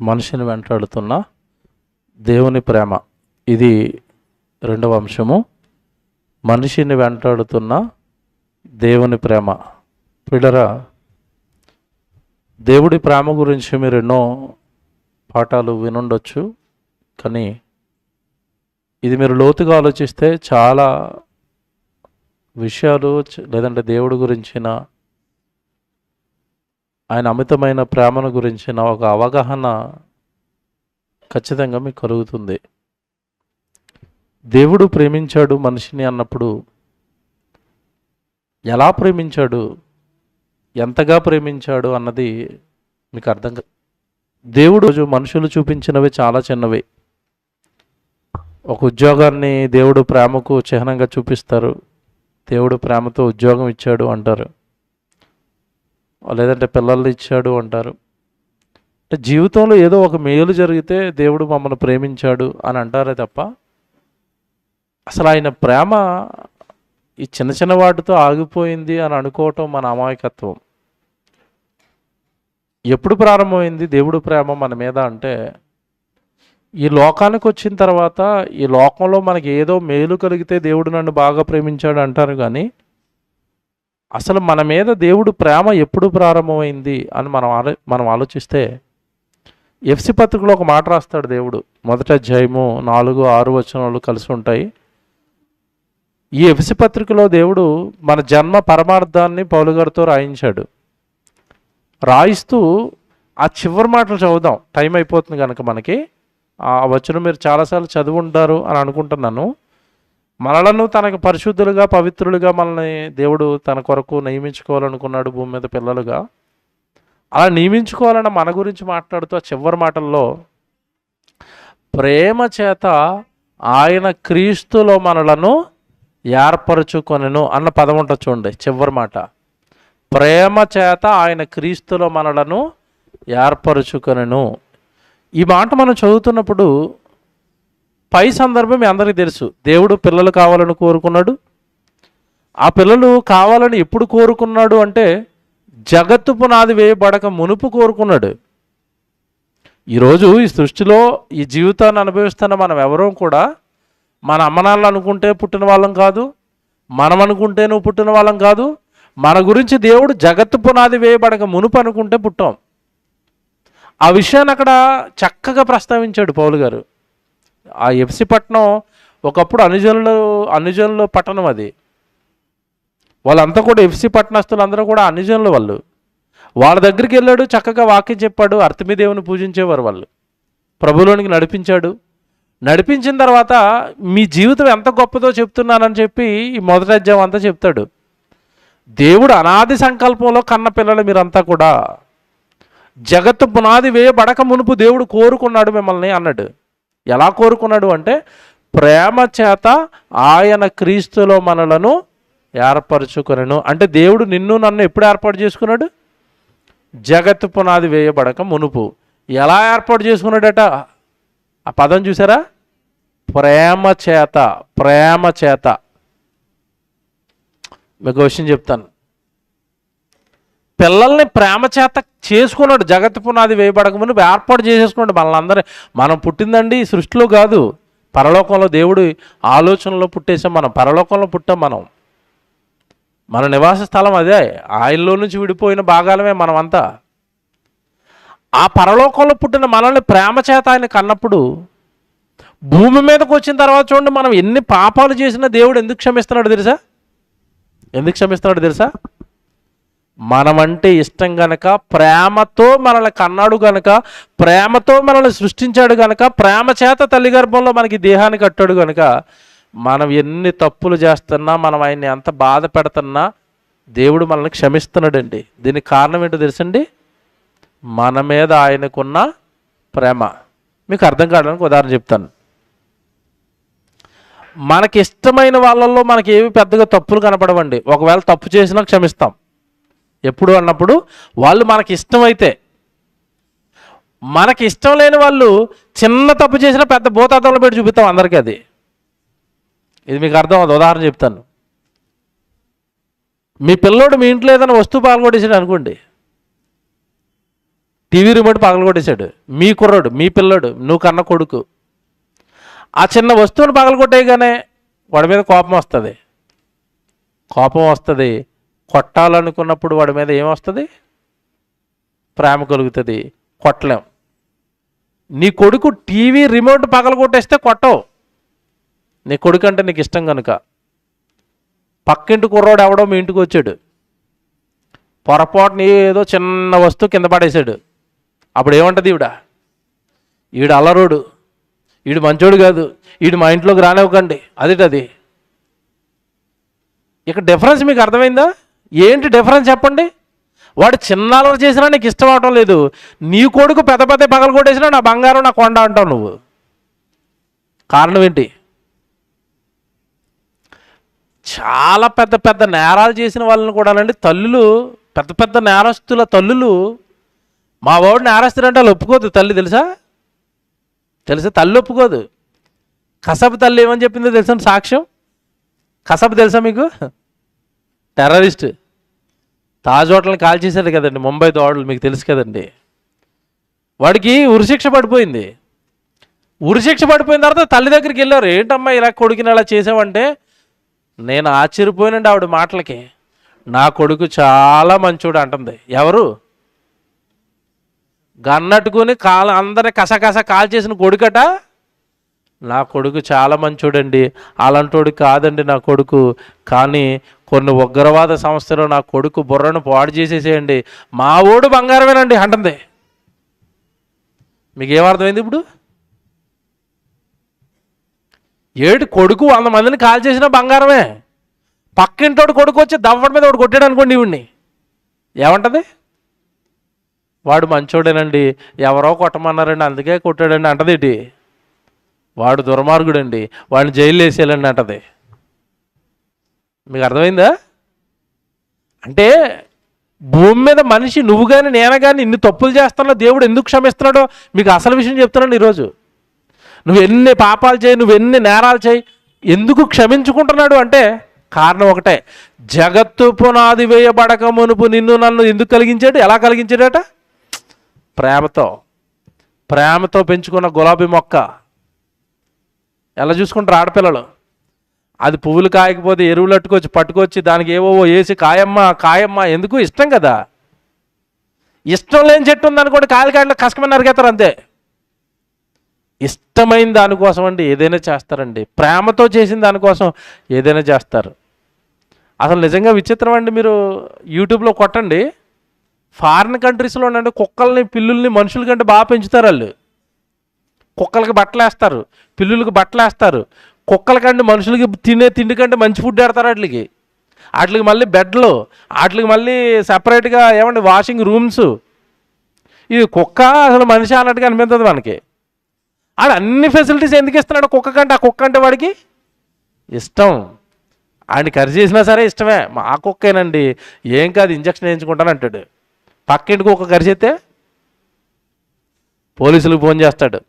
మనిషిని వెంటాడుతున్న దేవుని ప్రేమ. ఇది రెండవ అంశము. మనిషిని వెంటాడుతున్న దేవుని ప్రేమ. పిడరా దేవుడి ప్రేమ గురించి మీరు ఎన్నో పాఠాలు వినుండొచ్చు కానీ ఇది మీరు లోతుగా ఆలోచిస్తే చాలా విషయాలు లేదంటే దేవుడి గురించిన ఆయన అమితమైన ప్రేమను గురించిన ఒక అవగాహన ఖచ్చితంగా మీకు కలుగుతుంది. దేవుడు ప్రేమించాడు మనిషిని అన్నప్పుడు ఎలా ప్రేమించాడు ఎంతగా ప్రేమించాడు అన్నది మీకు అర్థం కా దేవుడు రోజు మనుషులు చూపించినవి చాలా చిన్నవి. ఒక ఉద్యోగాన్ని దేవుడు ప్రేమకు చిహ్నంగా చూపిస్తారు దేవుడు ప్రేమతో ఉద్యోగం ఇచ్చాడు అంటారు. లేదంటే పిల్లల్ని ఇచ్చాడు అంటారు. అంటే జీవితంలో ఏదో ఒక మేలు జరిగితే దేవుడు మమ్మల్ని ప్రేమించాడు అని అంటారే తప్ప అసలు ఆయన ప్రేమ ఈ చిన్న చిన్న వాటితో ఆగిపోయింది అని అనుకోవటం మన అమాయకత్వం. ఎప్పుడు ప్రారంభమైంది దేవుడు ప్రేమ మన మీద అంటే ఈ లోకానికి వచ్చిన తర్వాత ఈ లోకంలో మనకి ఏదో మేలు కలిగితే దేవుడు నన్ను బాగా ప్రేమించాడు అంటారు కానీ అసలు మన మీద దేవుడు ప్రేమ ఎప్పుడు ప్రారంభమైంది అని మనం ఆలో మనం ఆలోచిస్తే ఎఫ్సి పత్రికలో ఒక మాట రాస్తాడు దేవుడు. మొదట అధ్యాయము నాలుగు ఆరు వచనాలు కలిసి ఉంటాయి. ఈ ఎఫ్సి పత్రికలో దేవుడు మన జన్మ పరమార్థాన్ని పౌలుగారితో రాయించాడు. రాయిస్తూ ఆ చివరి మాటలు చదువుదాం. టైం అయిపోతుంది కనుక మనకి. ఆ వచనం మీరు చాలాసార్లు చదివి ఉంటారు అని అనుకుంటున్నాను. మనలను తనకు పరిశుద్ధులుగా పవిత్రులుగా మనల్ని దేవుడు తన కొరకు నియమించుకోవాలనుకున్నాడు భూమి మీద పిల్లలుగా. అలా నియమించుకోవాలన్న మన గురించి మాట్లాడుతూ ఆ చివరి మాటల్లో ప్రేమ చేత ఆయన క్రీస్తులో మనలను ఏర్పరచుకొనెను అన్న పదం ఉంటుంది చూడండి చివరి మాట. ప్రేమ చేత ఆయన క్రీస్తులో మనలను ఏర్పరచుకొనెను. ఈ మాట మనం చదువుతున్నప్పుడు పై సందర్భం మీ అందరికీ తెలుసు. దేవుడు పిల్లలు కావాలని కోరుకున్నాడు. ఆ పిల్లలు కావాలని ఎప్పుడు కోరుకున్నాడు అంటే జగత్తు పునాది వేయబడక మునుపు కోరుకున్నాడు. ఈరోజు ఈ సృష్టిలో ఈ జీవితాన్ని అనుభవిస్తున్న మనం ఎవరూ కూడా మన అమ్మనాన్నలు అనుకుంటే పుట్టిన వాళ్ళం కాదు మనం అనుకుంటే నువ్వు పుట్టిన వాళ్ళం కాదు మన గురించి దేవుడు జగత్తు పునాది వేయబడక మునుపు అనుకుంటే పుట్టాం. ఆ విషయాన్ని అక్కడ చక్కగా ప్రస్తావించాడు పౌలు గారు. ఆ ఎఫ్సి పట్టణం ఒకప్పుడు అనుజనులు అనుజనుల పట్టణం అది. వాళ్ళంతా కూడా ఎఫ్సి పట్టణస్తులు అందరూ కూడా అనుజనులు వాళ్ళు. వాళ్ళ దగ్గరికి వెళ్ళాడు చక్కగా వాక్యం చెప్పాడు అర్థమిదేవుని పూజించేవారు వాళ్ళు. ప్రభులోనికి నడిపించాడు. నడిపించిన తర్వాత మీ జీవితం ఎంత గొప్పదో చెప్తున్నానని చెప్పి ఈ మొదటి అధ్యాయం అంతా చెప్తాడు. దేవుడు అనాది సంకల్పంలో కన్న పిల్లలు మీరంతా కూడా. జగత్తు పునాది వేయబడక మునుపు దేవుడు కోరుకున్నాడు మిమ్మల్ని అన్నాడు. ఎలా కోరుకున్నాడు అంటే ప్రేమ చేత ఆయన క్రీస్తులో మనలను ఏర్పరచుకొనను. అంటే దేవుడు నిన్ను నన్ను ఎప్పుడు ఏర్పాటు చేసుకున్నాడు? జగత్తు పునాది వేయబడక మునుపు. ఎలా ఏర్పాటు చేసుకున్నాడట? ఆ పదం చూసారా? ప్రేమ చేత ప్రేమ చేత. మీకు క్వశ్చన్ విషయం చెప్తాను. పిల్లల్ని ప్రేమ చేత చేసుకున్నాడు జగత్ పునాది వేయబడక ముందు ఏర్పాటు చేసేసుకున్నాడు మనల్ని మనం పుట్టిందండి సృష్టిలో కాదు. పరలోకంలో దేవుడు ఆలోచనలో పుట్టేసాం మనం పరలోకంలో పుట్టాం మనం. మన నివాస స్థలం అదే ఆయనలో నుంచి విడిపోయిన భాగాలమే మనమంతా. ఆ పరలోకంలో పుట్టిన మనల్ని ప్రేమ చేత ఆయన కన్నప్పుడు భూమి మీదకి వచ్చిన తర్వాత చూడండి మనం ఎన్ని పాపాలు చేసినా దేవుడు ఎందుకు క్షమిస్తున్నాడు తెలుసా? ఎందుకు క్షమిస్తున్నాడు తెలుసా? మనమంటే ఇష్టం గనక ప్రేమతో మనల్ని కన్నాడు గనక ప్రేమతో మనల్ని సృష్టించాడు గనక ప్రేమ చేత తల్లి గర్భంలో మనకి దేహాన్ని కట్టాడు గనక మనం ఎన్ని తప్పులు చేస్తున్నా మనం ఆయన్ని ఎంత బాధ పెడుతున్నా దేవుడు మనల్ని క్షమిస్తున్నాడండి. దీనికి కారణం ఏంటో తెలుసండి? మన మీద ఆయనకున్న ప్రేమ. మీకు అర్థం కావడానికి ఉదాహరణ చెప్తాను. మనకి ఇష్టమైన వాళ్ళల్లో మనకి ఏవి పెద్దగా తప్పులు కనపడవండి. ఒకవేళ తప్పు చేసినా క్షమిస్తాం. ఎప్పుడు అన్నప్పుడు వాళ్ళు మనకి ఇష్టమైతే మనకి ఇష్టం లేని వాళ్ళు చిన్న తప్పు చేసినా పెద్ద భూతాతంలో పెట్టి చూపిస్తాం అందరికీ అది. ఇది మీకు అర్థం అవుతుంది. ఉదాహరణ చెప్తాను. మీ పిల్లోడు మీ ఇంట్లో ఏదైనా వస్తువు పగలగొట్టేసాడు అనుకోండి. TV remote పగలగొట్టేశాడు. మీ కుర్రాడు మీ పిల్లోడు నువ్వు కన్న కొడుకు. ఆ చిన్న వస్తువును పగలగొట్టేయగానే వాడి మీద కోపం వస్తుంది. కోపం వస్తుంది. కొట్టాలనుకున్నప్పుడు వాడి మీద ఏమొస్తుంది? ప్రేమ కలుగుతుంది. కొట్టలేం. నీ కొడుకు టీవీ రిమోట్ పగలగొట్టేస్తే కొట్టవు. నీ కొడుకు అంటే నీకు ఇష్టం కనుక పక్కింటి కుర్రోడు ఎవడో మీ ఇంటికి వచ్చాడు. పొరపాటుని ఏదో చిన్న వస్తువు కింద పడేశాడు. అప్పుడు ఏమంటది ఈవిడ? ఈడు అల్లరోడు. ఈడు మంచోడు కాదు. ఈడు మా ఇంట్లోకి రానివ్వకండి. అదిటది? ఇక డిఫరెన్స్ మీకు అర్థమైందా? ఏంటి డిఫరెన్స్ చెప్పండి? వాడు చిన్న చేసినా నీకు ఇష్టం అవటం లేదు. నీ కొడుకు పెద్ద పెద్ద పగలు కొట్టేసినా నా బంగారం నా కొండ అంటావు నువ్వు. కారణం ఏంటి? చాలా పెద్ద పెద్ద నేరాలు చేసిన వాళ్ళని కూడానండి తల్లులు పెద్ద పెద్ద నేరస్తుల తల్లులు. మా వాడు నేరస్తుడంటే వాళ్ళు ఒప్పుకోదు తల్లి తెలుసా? తెలుసా? తల్లి ఒప్పుకోదు. కసబు తల్లి ఏమని చెప్పిందో తెలుసా? సాక్ష్యం? కసబు తెలుసా మీకు? టెర్రరిస్ట్ తాజ్ హోటల్ని కాల్ చేశాడు కదండి ముంబై దోడలు మీకు తెలుసు కదండి. వాడికి ఉరిశిక్ష పడిపోయింది. ఉరిశిక్ష పడిపోయిన తర్వాత తల్లి దగ్గరికి వెళ్ళారు ఏంటమ్మా ఇలా కొడుకుని అలా చేసావంటే? నేను ఆశ్చర్యపోయినండి ఆవిడ మాటలకి. నా కొడుకు చాలా మంచోడు అంటుంది. ఎవరు? గన్నట్టుకుని కాలు అందరిని కసకస కాల్ చేసిన కొడుకట. నా కొడుకు చాలా మంచోడండి అలాంటోడు కాదండి నా కొడుకు కానీ కొన్ని ఉగ్రవాద సంస్థలు నా కొడుకు బుర్రను పాడు చేసేసేయండి. మా ఓడు బంగారమేనండి అంటుంది. మీకేమర్థమైంది ఇప్పుడు? ఏడు కొడుకు వంద మందిని కాల్ చేసినా బంగారమే. పక్కింటోడు కొడుకు వచ్చి దవ్వడి మీద ఒకటి కొట్టాడు అనుకోండి ఇవిడిని ఏమంటది? వాడు మంచోడేనండి ఎవరో కొట్టమన్నారండి అందుకే కొట్టాడండి అంటదేటి వాడు దుర్మార్గుడండి వాడిని జైలు వేసేయాలండి అంటది. మీకు అర్థమైందా? అంటే భూమి మీద మనిషి నువ్వు కానీ నేను కానీ ఇన్ని తప్పులు చేస్తున్నా దేవుడు ఎందుకు క్షమిస్తున్నాడో మీకు అసలు విషయం చెప్తున్నాను ఈరోజు. నువ్వు ఎన్ని పాపాలు చేయి నువ్వు ఎన్ని నేరాలు చేయి ఎందుకు క్షమించుకుంటున్నాడు అంటే కారణం ఒకటే. జగత్తు పునాది వేయబడక మునుపు నిన్ను నన్ను ఎందుకు కలిగించాడు? ఎలా కలిగించాడట? ప్రేమతో. ప్రేమతో పెంచుకున్న గులాబీ మొక్క. ఎలా చూసుకుంటారు ఆడపిల్లలు? అది పువ్వులు కాయకపోతే ఎరువులు అట్టుకొచ్చి పట్టుకొచ్చి దానికి ఏవోవో వేసి కాయమ్మ కాయమ్మ ఎందుకు? ఇష్టం కదా. ఇష్టం లేని చెట్టు ఉందనుకోండి కాయలు కాయలు కష్టమని అరిగేస్తారు అంతే. ఇష్టమైన దానికోసం అండి ఏదైనా చేస్తారండి. ప్రేమతో చేసిన దానికోసం ఏదైనా చేస్తారు. అసలు నిజంగా విచిత్రం అండి మీరు యూట్యూబ్లో కొట్టండి. ఫారిన్ కంట్రీస్లో అంటే కుక్కల్ని పిల్లుల్ని మనుషుల కంటే బాగా పెంచుతారు వాళ్ళు. కుక్కలకి బట్టలు వేస్తారు పిల్లులకి బట్టలు వేస్తారు కుక్కల కంటే మనుషులకి తినే తిండి కంటే మంచి ఫుడ్ పెడతారు వాటికి. వాటికి మళ్ళీ బెడ్లు వాటికి మళ్ళీ సపరేట్గా ఏమండి వాషింగ్ రూమ్స్ ఇది కుక్క అసలు మనిషి అన్నట్టుగా అనిపిస్తుంది మనకి. ఆడు అన్ని ఫెసిలిటీస్ ఎందుకు ఇస్తున్నాడు కుక్క కంటే? ఆ కుక్క అంటే వాడికి ఇష్టం. ఆయన కర్రీ చేసినా సరే ఇష్టమే. మా కుక్కేనండి ఏం కాదు ఇంజక్షన్ వేయించుకుంటాను అంటాడు. పక్కింటి కుక్క కరిచేస్తే పోలీసులకు ఫోన్ చేస్తాడు.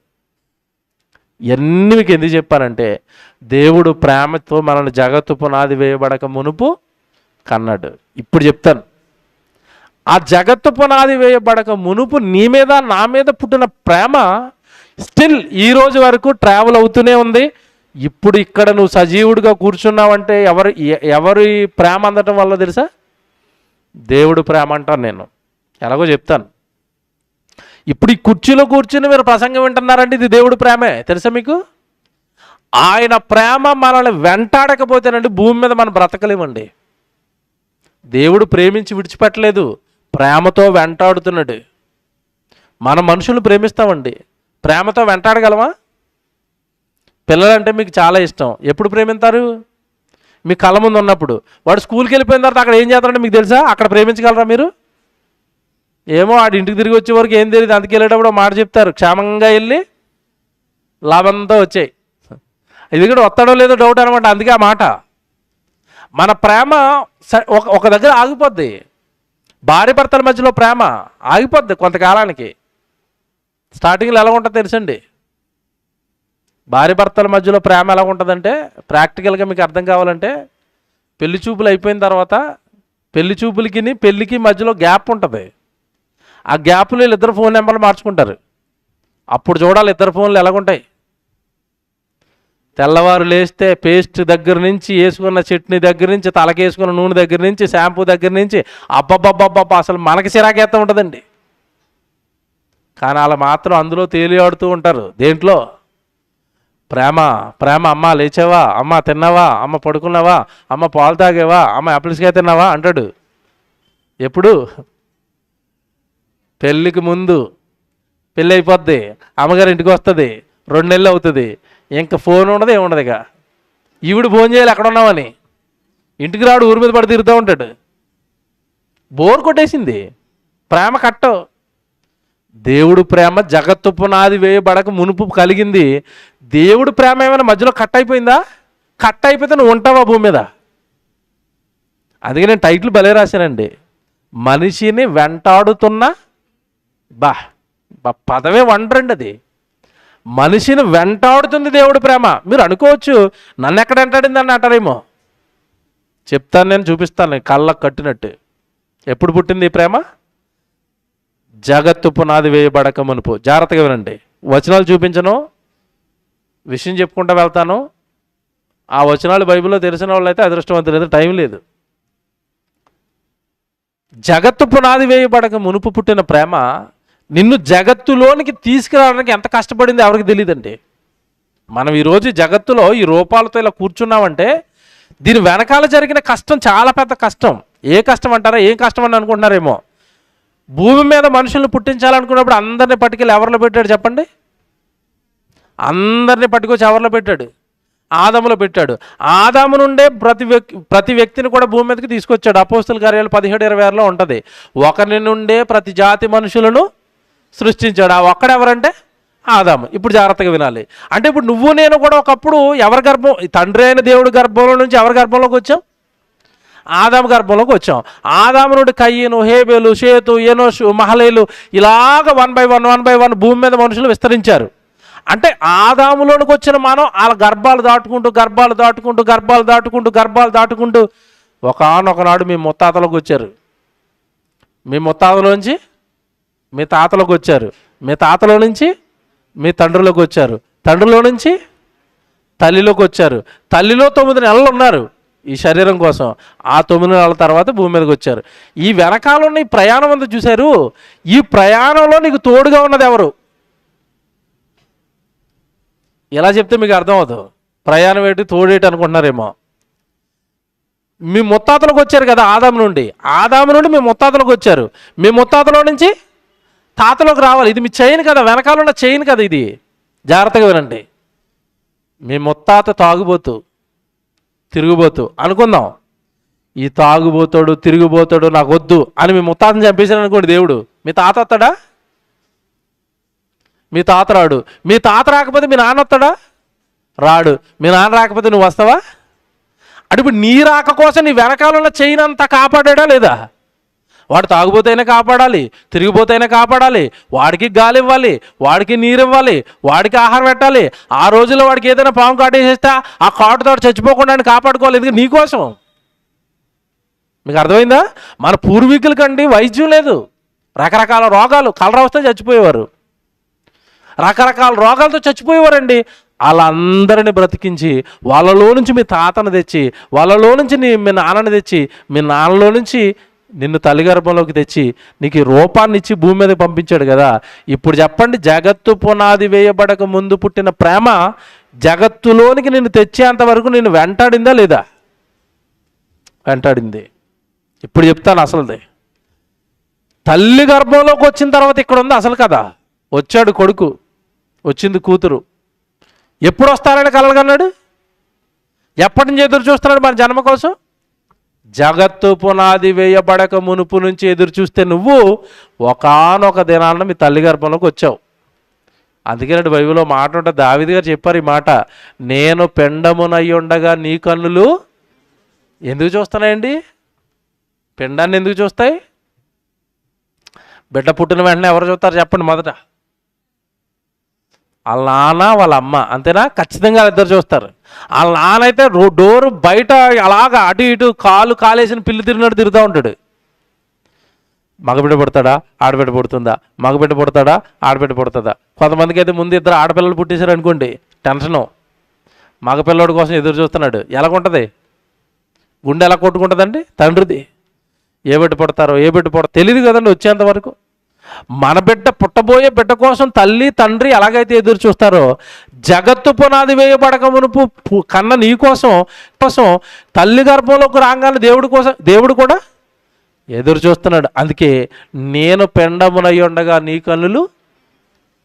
ఇవన్నీ మీకు ఎందుకు చెప్పానంటే దేవుడు ప్రేమతో మనల్ని జగత్తు పునాది వేయబడక మునుపు కన్నాడు. ఇప్పుడు చెప్తాను. ఆ జగత్తు పునాది వేయబడక మునుపు నీ మీద నా మీద పుట్టిన ప్రేమ స్టిల్ ఈ రోజు వరకు ట్రావెల్ అవుతూనే ఉంది. ఇప్పుడు ఇక్కడ నువ్వు సజీవుడిగా కూర్చున్నావంటే ఎవరు ఎవరు ఎవరి ప్రేమ అందటం వల్ల తెలుసా? దేవుడు ప్రేమ అంటాను నేను. ఎలాగో చెప్తాను. ఇప్పుడు ఈ కుర్చీలో కూర్చుని మీరు ప్రసంగం వింటున్నారంటే ఇది దేవుడు ప్రేమే. తెలుసా మీకు? ఆయన ప్రేమ మనల్ని వెంటాడకపోతేనండి భూమి మీద మనం బ్రతకలేమండి. దేవుడు ప్రేమించి విడిచిపెట్టలేదు ప్రేమతో వెంటాడుతున్నాడు. మన మనుషులు ప్రేమిస్తామండి. ప్రేమతో వెంటాడగలమా? పిల్లలంటే మీకు చాలా ఇష్టం. ఎప్పుడు ప్రేమిస్తారు మీ కళ్ళ ముందు ఉన్నప్పుడు. వాడు స్కూల్కి వెళ్ళిపోయిన తర్వాత అక్కడ ఏం చేస్తారంటే మీకు తెలుసా? అక్కడ ప్రేమించగలరా మీరు? ఏమో ఆడి ఇంటికి తిరిగి వచ్చే వరకు ఏం తెలియదు. అందుకు వెళ్ళేటప్పుడు మాట చెప్తారు. క్షేమంగా వెళ్ళి లాభంతో వచ్చాయి. ఇది కూడా వస్తాడో లేదో డౌట్ అనమాట. అందుకే ఆ మాట. మన ప్రేమ స- ఒక ఒక దగ్గర ఆగిపోద్ది. భార్య భర్తల మధ్యలో ప్రేమ ఆగిపోద్ది కొంతకాలానికి. స్టార్టింగ్లో ఎలా ఉంటుందో తెలుసండి. భార్య భర్తల మధ్యలో ప్రేమ ఎలా ఉంటుందంటే ప్రాక్టికల్గా మీకు అర్థం కావాలంటే పెళ్ళి చూపులు అయిపోయిన తర్వాత పెళ్ళి చూపులకి పెళ్ళికి మధ్యలో గ్యాప్ ఉంటుంది. ఆ గ్యాప్లో వీళ్ళు ఇద్దరు ఫోన్ నెంబర్లు మార్చుకుంటారు. అప్పుడు చూడాలి ఇద్దరు ఫోన్లు ఎలాగుంటాయి. తెల్లవారు లేస్తే పేస్ట్ దగ్గర నుంచి వేసుకున్న చట్నీ దగ్గర నుంచి తలకేసుకున్న నూనె దగ్గర నుంచి షాంపూ దగ్గర నుంచి అబ్బబ్బబ్బబ్బ అసలు మనకి చిరాకేస్తూ ఉంటుందండి. కానీ అలా మాత్రం అందులో తేలియాడుతూ ఉంటారు. దేంట్లో? ప్రేమ ప్రేమ అమ్మ లేచావా? అమ్మ తిన్నావా? అమ్మ పడుకున్నావా? అమ్మ పాలు తాగేవా? అమ్మ యాపిల్స్కాయ తిన్నావా? అంటాడు. ఎప్పుడు? పెళ్ళికి ముందు పెళ్ళి అయిపోద్ది అమ్మగారి ఇంటికి వస్తుంది రెండు నెలలు అవుతుంది. ఇంకా ఫోన్ ఉండదు ఏముండదు ఇక. ఈవిడ ఫోన్ చేయాలి ఎక్కడ ఉన్నామని. ఇంటికి రాడు ఊరి మీద పడి తిరుగుతూ ఉంటాడు. బోర్ కొట్టేసింది. ప్రేమ కట్ట. దేవుడు ప్రేమ జగత్తు పునాది వేయబడక మునుపు కలిగింది. దేవుడు ప్రేమ ఏమైనా మధ్యలో కట్ అయిపోయిందా? కట్ అయిపోతే నువ్వు ఉంటావా భూమి మీద? అందుకే నేను టైటిల్ భలే రాశానండి. మనిషిని వెంటాడుతున్న బా బా పదవే వండరండి అది మనిషిని వెంటాడుతుంది దేవుడు ప్రేమ. మీరు అనుకోవచ్చు నన్ను ఎక్కడ వెంటాడింది అని అంటారేమో. చెప్తాను నేను చూపిస్తాను నేను కళ్ళకు కట్టినట్టు. ఎప్పుడు పుట్టింది ఈ ప్రేమ? జగత్తు పునాది వేయబడక మునుపు. జాగ్రత్తగా వినండి. వచనాలు చూపించను. విషయం చెప్పుకుంటూ వెళ్తాను. ఆ వచనాలు బైబిల్లో తెలిసిన వాళ్ళైతే అదృష్టవంతులు లేదు టైం లేదు. జగత్తు పునాది వేయబడక మునుపు పుట్టిన ప్రేమ నిన్ను జగత్తులోనికి తీసుకురావడానికి ఎంత కష్టపడింది ఎవరికి తెలియదండి మనం ఈరోజు జగత్తులో ఈ రూపాలతో ఇలా కూర్చున్నామంటే దీని వెనకాల జరిగిన కష్టం చాలా పెద్ద కష్టం. ఏ కష్టం అంటారా? ఏం కష్టం అని అనుకుంటున్నారేమో. భూమి మీద మనుషుల్ని పుట్టించాలనుకున్నప్పుడు అందరిని పట్టుకెళ్ళి ఎవరిలో పెట్టాడు చెప్పండి? అందరిని పట్టుకొచ్చి ఎవరిలో పెట్టాడు? ఆదములో పెట్టాడు. ఆదాము నుండే ప్రతి వ్యక్తి ప్రతి వ్యక్తిని కూడా భూమి మీదకి తీసుకొచ్చాడు. అపోస్తుల కార్యాలు పదిహేడు ఇరవై ఆరులో ఉంటుంది. ఒకరి నుండే ప్రతి జాతి మనుషులను సృష్టించాడు. ఆ ఒక్కడెవరంటే ఆదాము. ఇప్పుడు జాగ్రత్తగా వినాలి. అంటే ఇప్పుడు నువ్వు నేను కూడా ఒకప్పుడు ఎవరి గర్భం తండ్రి అయిన దేవుడి గర్భంలో నుంచి ఎవరి గర్భంలోకి వచ్చాం? ఆదాము గర్భంలోకి వచ్చాం. ఆదాము నుండి కయ్యను హేబేలు షేతు ఎనోషు మహలేలు ఇలాగ one by one one by one భూమి మీద మనుషులు విస్తరించారు. అంటే ఆదాములోనికి వచ్చిన మనం వాళ్ళ గర్భాలు దాటుకుంటూ గర్భాలు దాటుకుంటూ గర్భాలు దాటుకుంటూ గర్భాలు దాటుకుంటూ ఒకనొకనాడు మీ ముత్తాతలోకి వచ్చారు. మీ ముత్తాతలోంచి మీ తాతలోకి వచ్చారు. మీ తాతలో నుంచి మీ తండ్రిలోకి వచ్చారు. తండ్రిలో నుంచి తల్లిలోకి వచ్చారు. తల్లిలో తొమ్మిది నెలలు ఉన్నారు ఈ శరీరం కోసం. ఆ తొమ్మిది నెలల తర్వాత భూమి మీదకి వచ్చారు. ఈ వెనకాల ఉన్న ఈ ప్రయాణం అంతా చూశారు. ఈ ప్రయాణంలో నీకు తోడుగా ఉన్నది ఎవరు? ఎలా చెప్తే మీకు అర్థం అవుతుంది ప్రయాణం ఏంటి? తోడేటి అనుకుంటున్నారేమో. మీ ముత్తాతలకు వచ్చారు కదా ఆదాము నుండి. ఆదాము నుండి మీ ముత్తాతలకు వచ్చారు. మీ ముత్తాతలో నుంచి తాతలోకి రావాలి. ఇది మీ చైన్ కదా వెనకాల ఉన్న చైన్ కదా ఇది. జాగ్రత్తగా వినండి. మీ ముత్తాత తాగుబోతు తిరుగుబోతు. అనుకుందాం. ఈ తాగుబోతాడు తిరిగిపోతాడు నాకు వద్దు అని మీ ముత్తాతని చంపేశాను అనుకోండి దేవుడు. మీ తాత వస్తాడా? మీ తాత రాడు. మీ తాత రాకపోతే మీ నాన్న వస్తాడా? రాడు. మీ నాన్న రాకపోతే నువ్వు వస్తావా? అంటే ఇప్పుడు నీ రాక కోసం నీ వెనకాల ఉన్న చైన్ అంతా కాపాడా లేదా? వాడు తాగుబోతైనా కాపాడాలి తిరిగిపోతైనా కాపాడాలి వాడికి గాలి ఇవ్వాలి వాడికి నీరు ఇవ్వాలి వాడికి ఆహారం పెట్టాలి. ఆ రోజుల్లో వాడికి ఏదైనా పాము కాటేసేస్తే ఆ కాటుతో చచ్చిపోకుండా కాపాడుకోవాలి. ఇది నీకోసం. మీకు అర్థమైందా? మన పూర్వీకులకండి వైద్యం లేదు. రకరకాల రోగాలు కలరా వస్తే చచ్చిపోయేవారు. రకరకాల రోగాలతో చచ్చిపోయేవారండి. వాళ్ళందరిని బ్రతికించి వాళ్ళలో నుంచి మీ తాతను తెచ్చి వాళ్ళలో నుంచి నీ మీ నాన్నని తెచ్చి మీ నాన్నలో నుంచి నిన్ను తల్లి గర్భంలోకి తెచ్చి నీకు రూపాన్ని ఇచ్చి భూమి మీద పంపించాడు కదా. ఇప్పుడు చెప్పండి జగత్తు పునాది వేయబడక ముందు పుట్టిన ప్రేమ జగత్తులోనికి నిన్ను తెచ్చేంత వరకు నిన్ను వెంటాడిందా లేదా? వెంటాడింది. ఇప్పుడు చెప్తాను అసలుది. తల్లి గర్భంలోకి వచ్చిన తర్వాత ఇక్కడ ఉంది అసలు కదా వచ్చాడు కొడుకు వచ్చింది కూతురు. ఎప్పుడు వస్తారని కలగన్నాడు ఎప్పటి నుంచి ఎదురు చూస్తున్నాడు మన జన్మ కోసం? జగత్తు పునాది వేయబడక మునుపు నుంచి ఎదురు చూస్తే నువ్వు ఒకానొక దినాలను మీ తల్లి గర్భంలోకి వచ్చావు. అందుకేనండి బైబిల్లో మాట ఉంటే దావిది గారు చెప్పారు ఈ మాట నేను పెండమునై ఉండగా నీ కన్నులు ఎందుకు చూస్తున్నాయండి? పిండాన్ని ఎందుకు చూస్తాయి? బిడ్డ పుట్టిన వెంటనే ఎవరు చూస్తారు చెప్పండి మొదట. వాళ్ళ నాన్న వాళ్ళ అమ్మ అంతేనా? ఖచ్చితంగా ఇద్దరు చూస్తారు. వాళ్ళ నాన్న అయితే డోరు బయట అలాగా అటు ఇటు కాలు కాలేసిన పిల్లి తిరిగినట్టు తిరుగుతూ ఉంటాడు. మగబిడ్డ పుడతాడా? ఆడబిడ్డ పుడుతుందా? మగబిడ్డ పుడతాడా? ఆడబిడ్డ పుడుతుందా? కొంతమందికి అయితే ముందు ఇద్దరు ఆడపిల్లలు పుట్టేశారు అనుకోండి టెన్షను. మగపిల్లడి కోసం ఎదురు చూస్తున్నాడు. ఎలాగుంటుంది గుండె ఎలా కొట్టుకుంటుందండి? తండ్రిది. ఏ బిడ్డ పుడతారో ఏ బిడ్డ పడ తెలియదు కదండి వచ్చేంత వరకు. మన బిడ్డ పుట్టబోయే బిడ్డ కోసం తల్లి తండ్రి ఎలాగైతే ఎదురు చూస్తారో జగత్తు పునాది వేయబడక మునుపు పు- కన్న నీ కోసం కోసం తల్లి గర్భంలోకి రాగానే దేవుడి కోసం దేవుడు కూడా ఎదురు చూస్తున్నాడు. అందుకే నేను పెండమునై ఉండగా నీ కన్నులు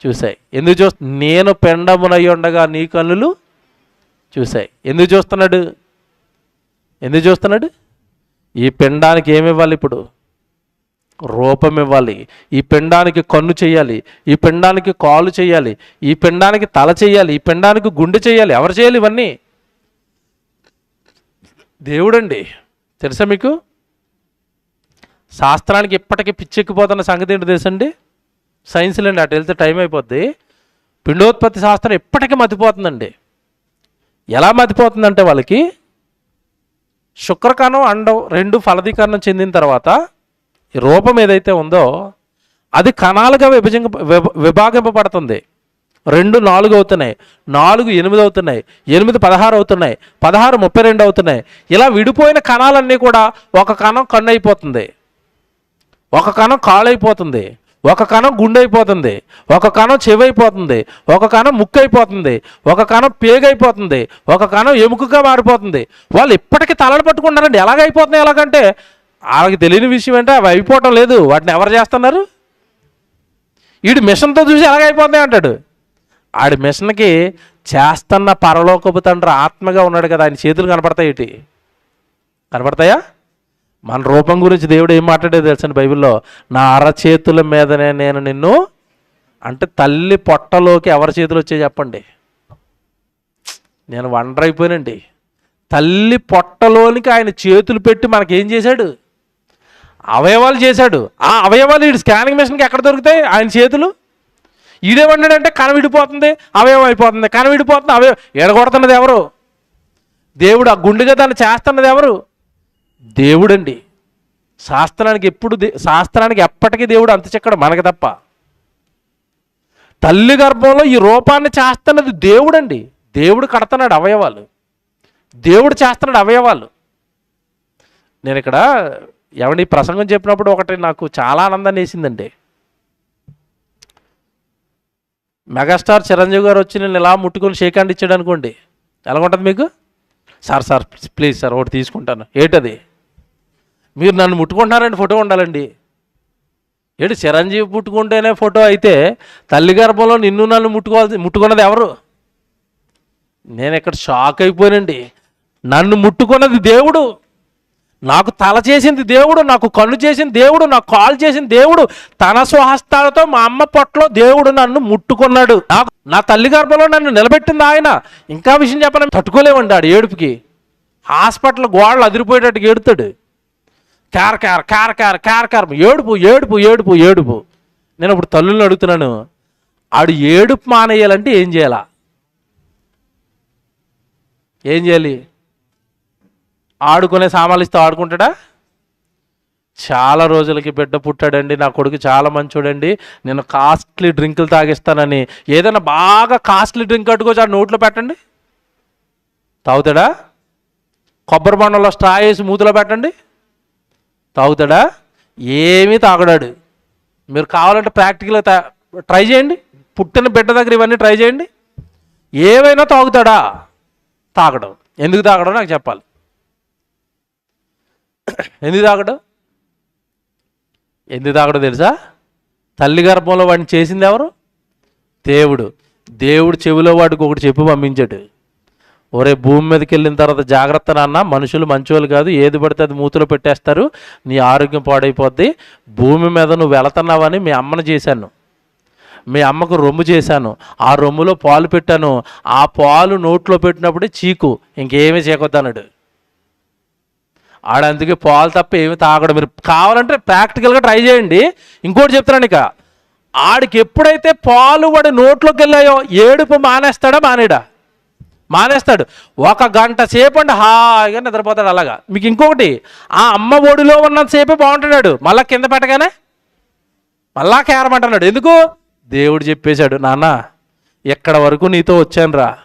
చూశాయి. ఎందుకు చూ నేను పెండమునై ఉండగా నీ కన్నులు చూశాయి. ఎందుకు చూస్తున్నాడు? ఎందుకు చూస్తున్నాడు? ఈ పిండానికి ఏమి ఇవ్వాలి ఇప్పుడు? రూపం ఇవ్వాలి ఈ పిండానికి కన్ను చేయాలి ఈ పిండానికి కాలు చేయాలి ఈ పిండానికి తల చేయాలి ఈ పిండానికి గుండె చేయాలి ఎవరు చేయాలి ఇవన్నీ? దేవుడండి. తెలుసా మీకు? శాస్త్రానికి ఇప్పటికీ పిచ్చెక్కిపోతున్న సంగతి ఏంటో తెలుసండి? సైన్స్లో అండి అటు వెళ్తే టైం అయిపోద్ది. పిండోత్పత్తి శాస్త్రం ఇప్పటికీ మతిపోతుందండి. ఎలా మతిపోతుందంటే వాళ్ళకి శుక్రకణం అండం రెండు ఫలదీకరణం చెందిన తర్వాత ఈ రూపం ఏదైతే ఉందో అది కణాలుగా విభజింప విభ- విభాగింపబడుతుంది. రెండు నాలుగు అవుతున్నాయి. నాలుగు ఎనిమిది అవుతున్నాయి. ఎనిమిది పదహారు అవుతున్నాయి. పదహారు ముప్పై రెండు అవుతున్నాయి. ఇలా విడిపోయిన కణాలన్నీ కూడా ఒక కణం కన్ను అయిపోతుంది ఒక కణం కాలు అయిపోతుంది ఒక కణం గుండె అయిపోతుంది ఒక కణం చెవి అయిపోతుంది ఒక కణం ముక్కు అయిపోతుంది ఒక కణం పేగైపోతుంది. ఒక కణం ఎముకగా మారిపోతుంది. వాళ్ళు ఇప్పటికీ తలలు పట్టుకుంటారండి ఎలాగ అయిపోతున్నాయి ఎలాగంటే వాళ్ళకి తెలియని విషయం అంటే అవి అయిపోవటం లేదు. వాటిని ఎవరు చేస్తున్నారు? వీడు మిషన్తో చూసి ఎలాగైపోతున్నాయి అంటాడు. ఆడి మిషన్కి చేస్తున్న పరలోకపు తండ్రి ఆత్మగా ఉన్నాడు కదా ఆయన చేతులు కనపడతాయి ఇటు. కనపడతాయా? మన రూపం గురించి దేవుడు ఏం మాట్లాడేది తెలుసండి బైబిల్లో? నా అరచేతుల మీదనే నేను నిన్ను అంటే తల్లి పొట్టలోకి ఎవరి చేతులు వచ్చాయి చెప్పండి. నేను వండర్ అయిపోయానండి తల్లి పొట్టలోనికి ఆయన చేతులు పెట్టి మనకేం చేశాడు? అవయవాలు చేశాడు. ఆ అవయవాలు వీడు స్కానింగ్ మిషన్కి ఎక్కడ దొరుకుతాయి? ఆయన చేతులు? ఈడేమన్నాడంటే కన విడిపోతుంది అవయవం అయిపోతుంది. కన విడిపోతుంది అవయవం. ఎడగొడుతున్నది ఎవరు? దేవుడు ఆ గుండెగా దాన్ని చేస్తున్నది ఎవరు? దేవుడండి. శాస్త్రానికి ఎప్పుడు దే- శాస్త్రానికి ఎప్పటికీ దేవుడు అంత చెక్కడు మనకి తప్ప. తల్లి గర్భంలో ఈ రూపాన్ని చేస్తున్నది దేవుడండి. దేవుడు కడుతున్నాడు అవయవాలు. దేవుడు చేస్తున్నాడు అవయవాలు. నేను ఇక్కడ ఎవరి ప్రసంగం చెప్పినప్పుడు ఒకటి నాకు చాలా ఆనందాన్ని వేసిందండి. మెగాస్టార్ చిరంజీవి గారు వచ్చి నేను ఇలా ముట్టుకొని షేక్ హ్యాండ్ ఇచ్చాడు అనుకోండి ఎలా ఉంటుంది మీకు? సార్ సార్ ప్లీజ్ సార్ ఒకటి తీసుకుంటాను. ఏంటది? మీరు నన్ను ముట్టుకుంటున్నారండి ఫోటో ఉండాలండి. ఏంటి చిరంజీవి ముట్టుకుంటేనే ఫోటో అయితే తల్లి గర్భంలో నిన్ను నన్ను ముట్టుకోవాల్సి ముట్టుకున్నది ఎవరు? నేను ఇక్కడ షాక్ అయిపోయానండి. నన్ను ముట్టుకున్నది దేవుడు. నాకు తల చేసింది దేవుడు నాకు కళ్ళు చేసింది దేవుడు నాకు కాలు చేసింది దేవుడు. తన స్వహస్తాలతో మా అమ్మ పొట్టలో దేవుడు నన్ను ముట్టుకున్నాడు. నాకు నా తల్లి గర్భంలో నన్ను నిలబెట్టింది ఆయన. ఇంకా విషయం చెప్పని తట్టుకోలేమండి ఆడు ఏడుపుకి. హాస్పిటల్ గోడలు అదిరిపోయేటట్టుగా ఏడుతాడు. కేర కేర కేర కేర కేర కేర. ఏడుపు ఏడుపు ఏడుపు ఏడుపు. నేను ఇప్పుడు తల్లుల్ని అడుగుతున్నాను. ఆడు ఏడుపు మానేయాలంటే ఏం చేయాలా? ఏం చేయాలి? ఆడుకునే సామాన్లు ఆడుకుంటాడా? చాలా రోజులకి బిడ్డ పుట్టాడండి నా కొడుకు చాలా మంచోడండి. నేను కాస్ట్లీ డ్రింకులు తాగిస్తానని. ఏదైనా బాగా కాస్ట్లీ డ్రింక్ కట్టుకోవచ్చు ఆ నోట్లో పెట్టండి. తాగుతాడా? కొబ్బరి బండలో స్ట్రా వేసి మూతిలో పెట్టండి. తాగుతాడా? ఏమీ తాగడాడు. మీరు కావాలంటే ప్రాక్టికల్గా తా ట్రై చేయండి. పుట్టిన బిడ్డ దగ్గర ఇవన్నీ ట్రై చేయండి. ఏవైనా తాగుతాడా? తాగడం. ఎందుకు తాగడం నాకు చెప్పాలి. ఎందుకు తాగడు? ఎందుకు తాగడం తెలుసా? తల్లి గర్భంలో వాడిని చేసింది ఎవరు? దేవుడు. దేవుడు చెవిలో వాడికి ఒకటి చెప్పి పంపించాడు. ఒరే భూమి మీదకి వెళ్ళిన తర్వాత జాగ్రత్త నాన్న మనుషులు మంచోళ్ళు కాదు ఏది పడితే అది మూతులో పెట్టేస్తారు నీ ఆరోగ్యం పాడైపోద్ది భూమి మీద నువ్వు వెళుతున్నావని మీ అమ్మను చేశాను. మీ అమ్మకు రొమ్ము చేశాను. ఆ రొమ్ములో పాలు పెట్టాను. ఆ పాలు నోట్లో పెట్టినప్పుడే చీకు. ఇంకేమీ చీకొద్దన్నాడు. ఆడందుకే పాలు తప్ప ఏమి తాగడం. మీరు కావాలంటే ప్రాక్టికల్గా ట్రై చేయండి. ఇంకోటి చెప్తున్నాను ఇక. ఆడికి ఎప్పుడైతే పాలు వాడి నోట్లోకి వెళ్ళాయో ఏడుపు మానేస్తాడా మానేడా? మానేస్తాడు. ఒక గంట సేపు అంటే హాయిగా నిద్రపోతాడు అలాగా. మీకు ఇంకొకటి ఆ అమ్మ ఒడిలో ఉన్నంతసేపే బాగుంటున్నాడు. మళ్ళా కింద పెట్టగానే? మళ్ళా కేరమంటున్నాడు. ఎందుకు? దేవుడు చెప్పేశాడు నాన్న ఎక్కడ వరకు నీతో వచ్చానురా?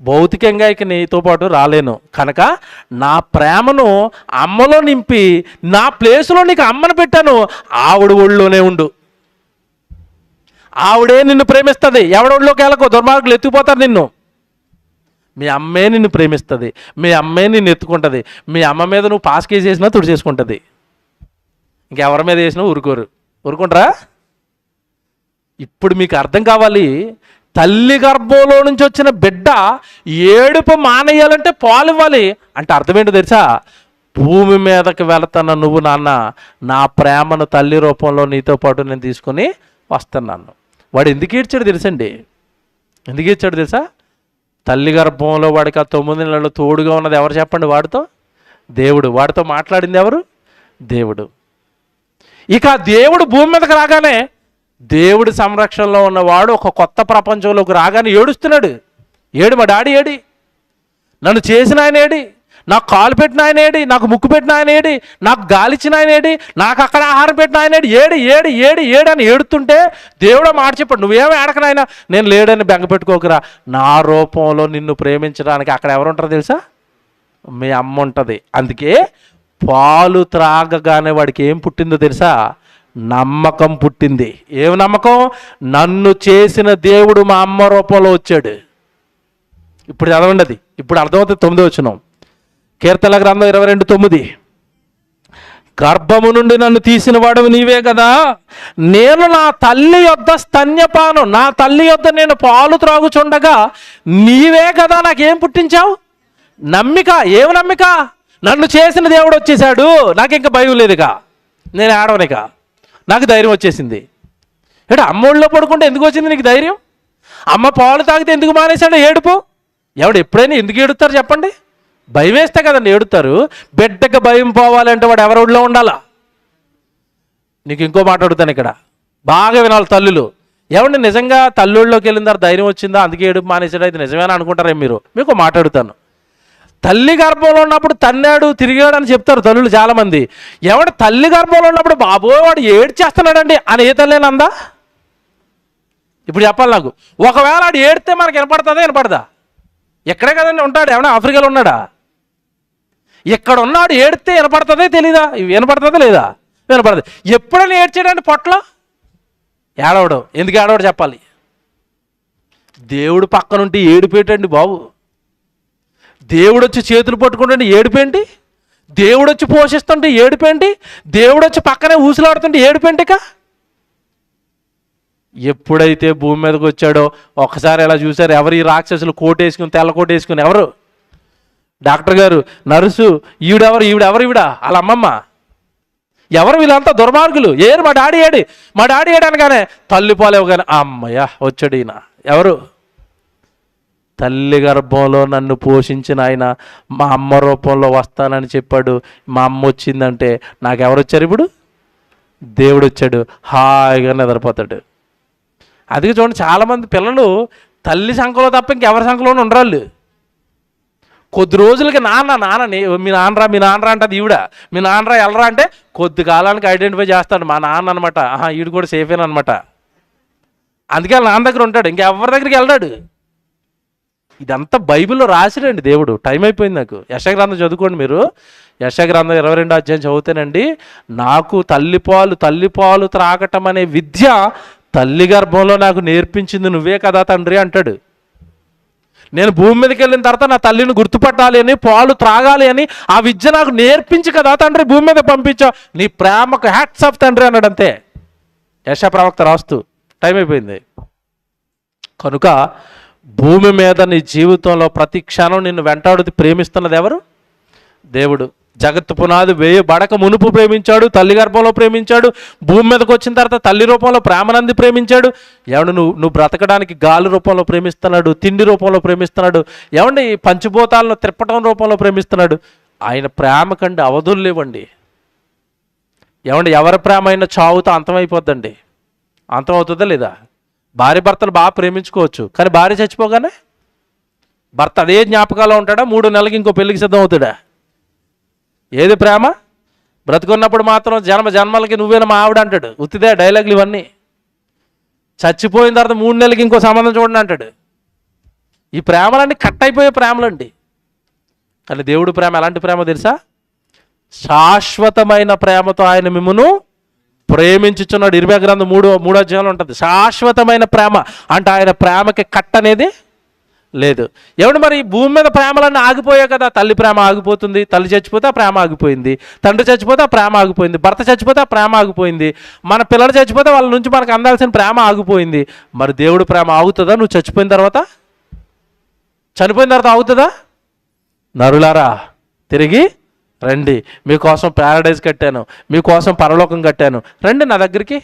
భౌతికంగా ఇక నీతో పాటు రాలేను. కనుక నా ప్రేమను అమ్మలో నింపి నా ప్లేస్లో నీకు అమ్మను పెట్టాను. ఆవిడ ఒళ్ళోనే ఉండు. ఆవిడే నిన్ను ప్రేమిస్తుంది. ఎవడోళ్ళోకి వెళ్ళకో? దుర్మార్గులు ఎత్తుకుపోతారు నిన్ను. మీ అమ్మే నిన్ను ప్రేమిస్తుంది. మీ అమ్మే నిన్ను ఎత్తుకుంటుంది. మీ అమ్మ మీద నువ్వు పాస్ కేసు వేసినా తుడి చేసుకుంటుంది. ఇంకెవరి మీద వేసినా ఊరుకోరు. ఊరుకుంటారా? ఇప్పుడు మీకు అర్థం కావాలి. తల్లి గర్భంలో నుంచి వచ్చిన బిడ్డ ఏడుపు మానేయాలంటే పాలు ఇవ్వాలి. అంటే అర్థమేంటో తెలుసా? భూమి మీదకి వెళతాను నువ్వు నాన్న నా ప్రేమను తల్లి రూపంలో నీతో పాటు నేను తీసుకుని వస్తున్నాను. వాడు ఎందుకు ఏడ్చాడు తెలుసండి? ఎందుకు ఏడ్చాడు తెలుసా? తల్లి గర్భంలో వాడికి ఆ తొమ్మిది నెలలు తోడుగా ఉన్నది ఎవరు చెప్పండి వాడితో? దేవుడు. వాడితో మాట్లాడింది ఎవరు? దేవుడు. ఇక దేవుడు భూమి మీదకి రాగానే దేవుడి సంరక్షణలో ఉన్నవాడు ఒక కొత్త ప్రపంచంలోకి రాగానే ఏడుస్తున్నాడు. ఏడు మా డాడీ ఏడి? నన్ను చేసిన ఆయన ఏడి? నాకు కాలు పెట్టిన ఆయన ఏడి? నాకు ముక్కు పెట్టిన ఆయన ఏడి? నాకు గాలిచ్చిన ఆయన ఏడి? నాకు అక్కడ ఆహారం పెట్టిన ఆయన ఏడి? ఏడి ఏడి ఏడి ఏడి అని ఏడుతుంటే దేవుడు మాట చెప్పాడు. నువ్వేమి ఏడకనాయన నేను లేడని బెంగ పెట్టుకోకురా. నా రూపంలో నిన్ను ప్రేమించడానికి అక్కడ ఎవరుంటారో తెలుసా? మీ అమ్మ ఉంటుంది. అందుకే పాలు త్రాగగానే వాడికి ఏం పుట్టిందో తెలుసా? నమ్మకం పుట్టింది. ఏం నమ్మకం? నన్ను చేసిన దేవుడు మా అమ్మ రూపంలో వచ్చాడు. ఇప్పుడు చదవండి అది ఇప్పుడు అర్థమవుతుంది తొమ్మిది వచ్చినాం కీర్తన గ్రంథం ఇరవై రెండు తొమ్మిది. గర్భము నుండి నన్ను తీసిన వాడు నీవే కదా. నేను నా తల్లి యొద్ద స్తన్యపానం నా తల్లి యొద్ద నేను పాలు త్రాగుచుండగా నీవే కదా నాకేం పుట్టించావు? నమ్మిక? ఏం నమ్మిక? నన్ను చేసిన దేవుడు వచ్చేసాడు నాకు ఇంకా భయం లేదుగా. నేను ఆడవనిక. నాకు ధైర్యం వచ్చేసింది. ఏడు అమ్మోళ్ళలో పడుకుంటే ఎందుకు వచ్చింది నీకు ధైర్యం? అమ్మ పాలు తాగితే ఎందుకు మానేశాడు ఏడుపు? ఎవడు ఎప్పుడైనా ఎందుకు ఏడుతారు చెప్పండి? భయం వేస్తే కదండి ఏడుతారు. బిడ్డకి భయం పోవాలంటే వాడు ఎవరి ఊళ్ళో ఉండాలా? నీకు ఇంకో మాట అడుగుతాను ఇక్కడ. బాగా వినాలి తల్లులు. ఏమండి నిజంగా తల్లుళ్ళలోకి వెళ్ళిన ధైర్యం వచ్చిందా? అందుకే ఏడుపు మానేసాడు అయితే నిజమేనా అనుకుంటారే మీరు? మీకు మాట్లాడుతాను తల్లి గర్భంలో ఉన్నప్పుడు తన్నాడు తిరిగాడు అని చెప్తారు తల్లులు చాలామంది. ఎవడు తల్లి గర్భంలో ఉన్నప్పుడు బాబో వాడు ఏడ్చేస్తున్నాడండి అని ఏ తల్లేనందా ఇప్పుడు చెప్పాలి నాకు. ఒకవేళ ఆడు ఏడితే మనకి వినపడుతుందా? వినపడదా? ఎక్కడే కదండి ఉంటాడు? ఏమన్నా ఆఫ్రికాలో ఉన్నాడా? ఎక్కడ ఉన్నాడు ఏడితే వినపడుతుందే? తెలీదా? వినపడుతుందా లేదా? వినపడదు. ఎప్పుడైనా ఏడ్చాడండి పొట్ల ఏడవడం. ఎందుకు ఏడవడు చెప్పాలి? దేవుడు పక్కనుంటే ఏడిపోయేటండి బాబు. దేవుడు వచ్చి చేతులు పట్టుకుంటుంటే ఏడిపేంటి? దేవుడు వచ్చి పోషిస్తుంటే ఏడిపేంటి? దేవుడు వచ్చి పక్కనే ఊసులాడుతుంటే ఏడిపేంటిక? ఎప్పుడైతే భూమి మీదకి వచ్చాడో ఒకసారి ఎలా చూశారు? ఎవరు ఈ రాక్షసులు కోట్ వేసుకుని తెల్ల కోట్ వేసుకుని ఎవరు? డాక్టర్ గారు నర్సు ఈవిడెవరు? ఈవిడెవరు ఈవిడ? వాళ్ళ అమ్మమ్మ. ఎవరు వీళ్ళంతా దుర్మార్గులు? ఏరు మా డాడీ ఏడి? మా డాడీ ఏడనగానే అనగానే తల్లి అమ్మయ్య వచ్చాడు ఈయన. ఎవరు? తల్లి గర్భంలో నన్ను పోషించిన ఆయన మా అమ్మ రూపంలో వస్తానని చెప్పాడు. మా అమ్మ వచ్చిందంటే నాకెవరు వచ్చారు ఇప్పుడు? దేవుడు వచ్చాడు. హాయిగా నిద్రపోతాడు. అది చూడండి చాలామంది పిల్లలు తల్లి సంఖలో తప్ప ఇంకెవరి సంఖలోనూ ఉండరాళ్ళు. కొద్ది రోజులకి నాన్న నాన్న నీ- మీ నాన్నరా మీ నాన్నరా అంటది ఈవిడ. మీ నాన్నరా వెళ్ళరా అంటే కొద్ది కాలానికి ఐడెంటిఫై చేస్తాడు మా నాన్న అనమాట ఆహా ఈడు కూడా సేఫేనమాట అందుకే నాన్న దగ్గర ఉంటాడు. ఇంకెవరి దగ్గరికి వెళ్ళాడు ఇదంతా బైబిల్లో రాసిరండి దేవుడు. టైం అయిపోయింది నాకు. యశగ్రంథం చదువుకోండి మీరు. యశగ్రంథం ఇరవై రెండో అధ్యాయం చదివితేనండి నాకు తల్లిపాలు తల్లిపాలు త్రాగటం అనే విద్య తల్లి గర్భంలో నాకు నేర్పించింది నువ్వే కదా తండ్రి అంటాడు. నేను భూమి మీదకి వెళ్ళిన తర్వాత నా తల్లిని గుర్తుపట్టాలి అని పాలు త్రాగాలి అని ఆ విద్య నాకు నేర్పించి కదా తండ్రి భూమి మీద పంపించావు. నీ ప్రేమకు హ్యాట్స్ ఆఫ్ తండ్రి అన్నాడు అంతే. యశ ప్రవక్త రాస్తూ టైం అయిపోయింది. కనుక భూమి మీద నీ జీవితంలో ప్రతి క్షణం నిన్ను వెంటాడుతూ ప్రేమిస్తున్నది ఎవరు? దేవుడు. జగత్తు పునాది వేయ బడక మునుపు ప్రేమించాడు తల్లి గర్భంలో ప్రేమించాడు భూమి మీదకి వచ్చిన తర్వాత తల్లి రూపంలో ప్రేమనంది ప్రేమించాడు. ఎవడు నువ్వు నువ్వు బ్రతకడానికి గాలి రూపంలో ప్రేమిస్తున్నాడు తిండి రూపంలో ప్రేమిస్తున్నాడు ఏమండి ఈ పంచభూతాలను త్రిప్పటం రూపంలో ప్రేమిస్తున్నాడు? ఆయన ప్రేమ కండి అవధులు లేవండి. ఏమండి ఎవరి ప్రేమ అయినా చావుతో అంతమైపోద్దండి. అంతం అవుతుందా లేదా? భార్య భర్తలు బాగా ప్రేమించుకోవచ్చు. కానీ భార్య చచ్చిపోగానే భర్త అదే జ్ఞాపకాల్లో ఉంటాడా? మూడు నెలలకి ఇంకో పెళ్ళికి సిద్ధం అవుతాడా ఏది ప్రేమ? బ్రతుకున్నప్పుడు మాత్రం జన్మ జన్మలకి నువ్వేనా మా ఆవిడ అంటాడు. ఉత్తిదే డైలాగులు ఇవన్నీ. చచ్చిపోయిన తర్వాత మూడు నెలలకి ఇంకో సంబంధం చూడండి అంటాడు. ఈ ప్రేమలన్నీ కట్ అయిపోయే ప్రేమలండి. కానీ దేవుడు ప్రేమ ఎలాంటి ప్రేమ తెలుసా? శాశ్వతమైన ప్రేమతో ఆయన మిమ్మను ప్రేమించుచున్నాడు. ఇరవై గ్రంథం మూడో మూడో అధ్యాయంలో ఉంటుంది. శాశ్వతమైన ప్రేమ. అంటే ఆయన ప్రేమకి కట్ అనేది లేదు. ఏమంటే మరి ఈ భూమి మీద ప్రేమలన్నీ ఆగిపోయాయి కదా. తల్లి ప్రేమ ఆగిపోతుంది తల్లి చచ్చిపోతే ఆ ప్రేమ ఆగిపోయింది. తండ్రి చచ్చిపోతే ఆ ప్రేమ ఆగిపోయింది. భర్త చచ్చిపోతే ఆ ప్రేమ ఆగిపోయింది. మన పిల్లలు చచ్చిపోతే వాళ్ళ నుంచి మనకు అందాల్సిన ప్రేమ ఆగిపోయింది. మరి దేవుడు ప్రేమ ఆగుతుందా? నువ్వు చచ్చిపోయిన తర్వాత? చనిపోయిన తర్వాత ఆగుతుందా? నరులారా తిరిగి రండి. మీకోసం ప్యారడైజ్ కట్టాను. మీకోసం పరలోకం కట్టాను. రండి నా దగ్గరికి.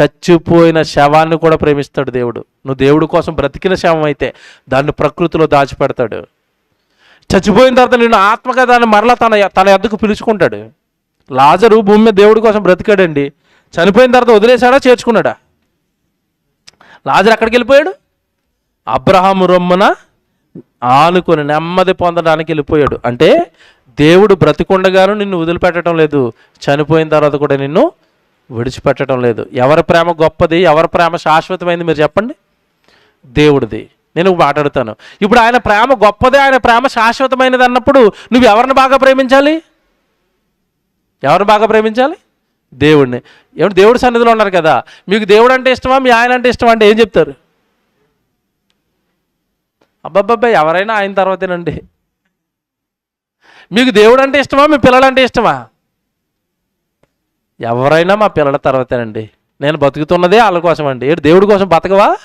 చచ్చిపోయిన శవాన్ని కూడా ప్రేమిస్తాడు దేవుడు. నువ్వు దేవుడి కోసం బ్రతికిన శవం అయితే దాన్ని ప్రకృతిలో దాచిపెడతాడు. చచ్చిపోయిన తర్వాత నిన్ను ఆత్మగా దాన్ని మరలా తన తన ఎద్దకు పిలుచుకుంటాడు. లాజరు భూమి మీద దేవుడి కోసం బ్రతికాడండి. చనిపోయిన తర్వాత వదిలేశాడా? చేర్చుకున్నాడా? లాజరు ఎక్కడికి వెళ్ళిపోయాడు? అబ్రహాం రొమ్మన ఆనుకొని నెమ్మది పొందడానికి వెళ్ళిపోయాడు. అంటే దేవుడు బ్రతికుండగాను నిన్ను వదిలిపెట్టడం లేదు. చనిపోయిన తర్వాత కూడా నిన్ను విడిచిపెట్టడం లేదు. ఎవరి ప్రేమ గొప్పది ఎవరి ప్రేమ శాశ్వతమైంది మీరు చెప్పండి? దేవుడిది. నేను మాట్లాడుతాను ఇప్పుడు ఆయన ప్రేమ గొప్పది ఆయన ప్రేమ శాశ్వతమైనది అన్నప్పుడు నువ్వు ఎవరిని బాగా ప్రేమించాలి? ఎవరిని బాగా ప్రేమించాలి? దేవుడిని. ఏమంటే దేవుడి సన్నిధిలో ఉన్నారు కదా. మీకు దేవుడు అంటే ఇష్టమా? మీ ఆయన అంటే ఇష్టమా? అంటే ఏం చెప్తారు? అబ్బబ్బబ్బా ఎవరైనా ఆయన తర్వాతేనండి మీకు దేవుడు అంటే ఇష్టమా? మీ పిల్లలంటే ఇష్టమా? ఎవరైనా మా పిల్లల తర్వాతేనండి నేను బతుకుతున్నదే వాళ్ళ కోసం అండి. ఏడు దేవుడి కోసం బతకవా?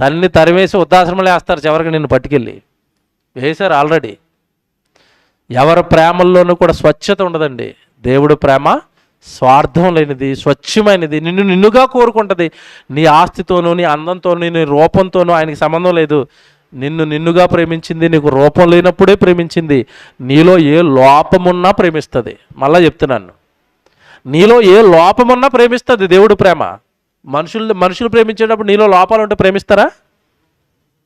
తల్లిని తరివేసి ఉద్దాశ్రమలు వేస్తారు చివరికి నిన్ను పట్టుకెళ్ళి. వేశారు ఆల్రెడీ. ఎవరి ప్రేమల్లోనూ కూడా స్వచ్ఛత ఉండదండి. దేవుడు ప్రేమ స్వార్థం లేనిది స్వచ్ఛమైనది నిన్ను నిన్నుగా కోరుకుంటుంది. నీ ఆస్తితోనూ నీ అందంతోనూ నీ రూపంతోనూ ఆయనకి సంబంధం లేదు. నిన్ను నిన్నుగా ప్రేమించింది నీకు రూపం లేనప్పుడే ప్రేమించింది. నీలో ఏ లోపమున్నా ప్రేమిస్తుంది. మళ్ళా చెప్తున్నాను నీలో ఏ లోపమున్నా ప్రేమిస్తుంది దేవుడు ప్రేమ. మనుషులు మనుషులు ప్రేమించేటప్పుడు నీలో లోపాలు ఉంటే ప్రేమిస్తారా?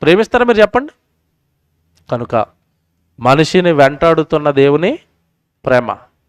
ప్రేమిస్తారా మీరు చెప్పండి. కనుక మనిషిని వెంటాడుతున్న దేవుని ప్రేమ.